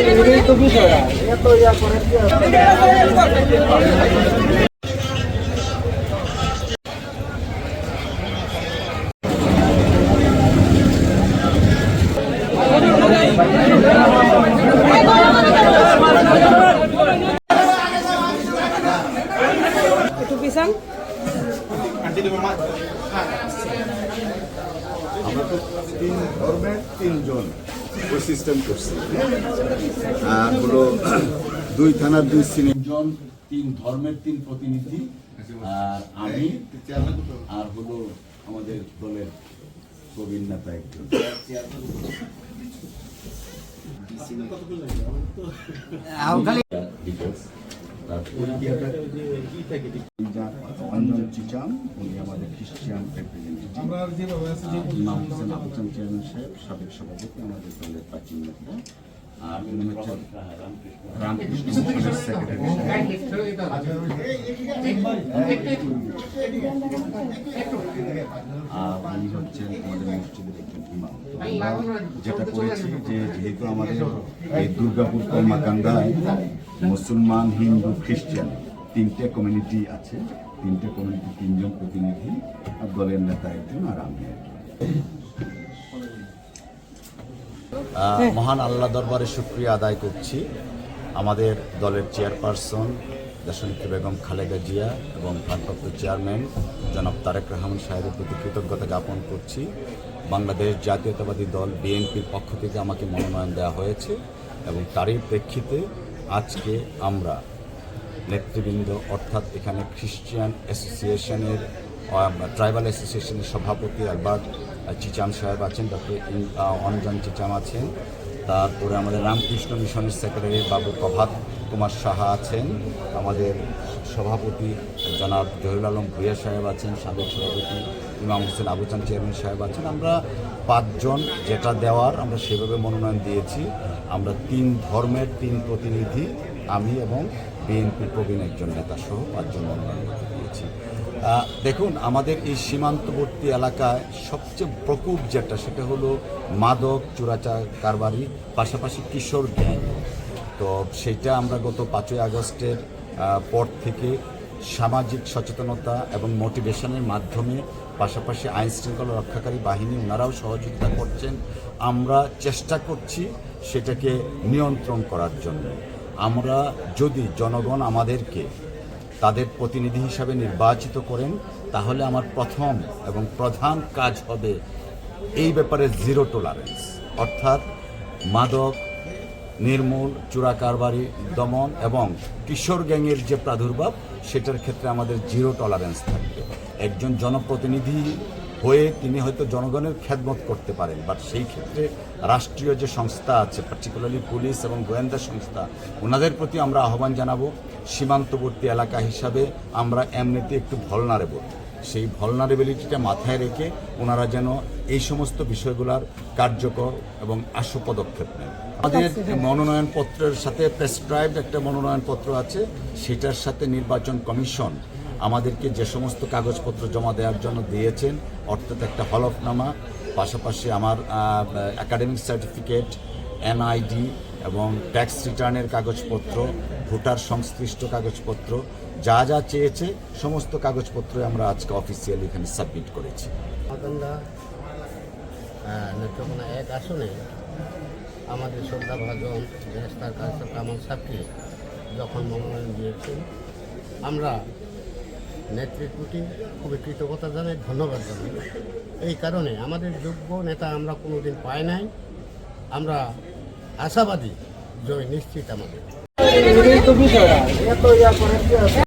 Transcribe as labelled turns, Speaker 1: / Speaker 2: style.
Speaker 1: এটাই তো বিষয় এত ইয়া করে কি হবে?
Speaker 2: একটু পিছান
Speaker 3: আমরা তো তিন ধর্মের তিনজন ওই সিস্টেম করছি আর হলো দুই থানার দুই তিনজন তিন ধর্মের তিন প্রতিনিধি আর আমি আর হলো আমাদের দলের প্রবীণ নেতা একজন. তারপর অঞ্জন চিচাম উনি আমাদের খ্রিস্টিয়ান রিপ্রেজেন্টেটিভ ইমাম হোসেন আবুচান চেয়ারম্যান সাহেব সাবেক সভাপতি আমাদের দলের প্রাচীন নেতা আর উনি হচ্ছেন রামকৃষ্ণ মিশনের সেক্রেটারি আর উনি হচ্ছেন আমাদের মসজিদের একজন ইমাম যেটা করেছি যে যেহেতু আমাদের এই দুর্গাপুর কর্মাকান্ডায় মুসলমান হিন্দু খ্রিস্টান তিনটে কমিউনিটি আছে তিনটে কমিউনিটি তিনজন প্রতিনিধি আর দলের নেতা একজন আর আমি
Speaker 4: মহান আল্লাহ দরবারে শুক্রিয়া আদায় করছি। আমাদের দলের চেয়ারপারসন দেশনেত্রী বেগম খালেদা জিয়া এবং ভারপ্রাপ্ত চেয়ারম্যান জনাব তারেক রহমান সাহেবের প্রতি কৃতজ্ঞতা জ্ঞাপন করছি। বাংলাদেশ জাতীয়তাবাদী দল বিএনপির পক্ষ থেকে আমাকে মনোনয়ন দেওয়া হয়েছে এবং তারই প্রেক্ষিতে আজকে আমরা নেতৃবৃন্দ, অর্থাৎ এখানে খ্রিস্টিয়ান অ্যাসোসিয়েশনের ট্রাইবাল অ্যাসোসিয়েশনের সভাপতি আলবার্ট চিচাম সাহেব আছেন, ডক্টর অঞ্জন চিচাম আছেন। তারপরে আমাদের রামকৃষ্ণ মিশনের সেক্রেটারি বাবু প্রভাত কুমার সাহা আছেন। আমাদের সভাপতি জনাব জহিরুল আলম ভুইয়া সাহেব আছেন, সাবেক সভাপতি ইমাম হোসেন আবুচান চেয়ারম্যান সাহেব আছেন। আমরা পাঁচজন যেটা দেওয়ার আমরা সেভাবে মনোনয়ন দিয়েছি। আমরা তিন ধর্মের তিন প্রতিনিধি, আমি এবং বিএনপি প্রবীণ একজন নেতা সহ পাঁচজন মনোনয়ন দিয়েছি। দেখুন, আমাদের এই সীমান্তবর্তী এলাকায় সবচেয়ে প্রকোপ যেটা, সেটা হলো মাদক চোরাচা কারবারি, পাশাপাশি কিশোর গ্যাং। তো সেইটা আমরা গত পাঁচই আগস্টের পর থেকে সামাজিক সচেতনতা এবং মোটিভেশনের মাধ্যমে, পাশাপাশি আইন শৃঙ্খলা রক্ষাকারী বাহিনী ওনারাও সহযোগিতা করছেন। আমরা চেষ্টা করছি সেটাকে নিয়ন্ত্রণ করার জন্য। আমরা যদি জনগণ আমাদেরকে তাদের প্রতিনিধি হিসাবে নির্বাচিত করেন, তাহলে আমার প্রথম এবং প্রধান কাজ হবে এই ব্যাপারে জিরো টলারেন্স অর্থাৎ মাদক, নির্মূল চোরা কারবারি, দমন এবং কিশোর গ্যাংয়ের যে প্রাদুর্ভাব, সেটার ক্ষেত্রে আমাদের জিরো টলারেন্স থাকবে। একজন জনপ্রতিনিধি হয়ে তিনি হয়তো জনগণের খেদমত করতে পারেন বাট সেই ক্ষেত্রে রাষ্ট্রীয় যে সংস্থা আছে পার্টিকুলারলি পুলিশ এবং গোয়েন্দা সংস্থা ওনাদের প্রতি আমরা আহ্বান জানাব। সীমান্তবর্তী এলাকা হিসাবে আমরা এমনিতে একটু ভলনারেবল। সেই ভলনারেবিলিটিটা মাথায় রেখে ওনারা যেন এই সমস্ত বিষয়গুলোর কার্যকর এবং আশু পদক্ষেপ নেন। আমাদের মনোনয়নপত্রের সাথে প্রেসক্রাইবড একটা মনোনয়নপত্র আছে সেটার সাথে নির্বাচন কমিশন আমাদেরকে যে সমস্ত কাগজপত্র জমা দেওয়ার জন্য দিয়েছেন, অর্থাৎ একটা হলফনামা পাশাপাশি আমার একাডেমিক সার্টিফিকেট এনআইডি এবং ট্যাক্স রিটার্নের কাগজপত্র, ভোটার সংশ্লিষ্ট কাগজপত্র, যা যা চেয়েছে, সমস্ত কাগজপত্র আমরা আজকে অফিসিয়ালি এখানে সাবমিট করেছি।
Speaker 5: নেত্রকোনা এক আসনে আমাদের শ্রদ্ধাভাজন জেনেস্তার কালচার কামাল সাহকে যখন মনোনয়ন দিয়েছেন, আমরা নেতৃত্বটি খুবই কৃতজ্ঞতা জানাই, ধন্যবাদ জানাই। এই কারণে আমাদের যোগ্য নেতা আমরা কোনো দিন পাই নাই। আমরা আশাবাদী, জয় নিশ্চিত আমাদের।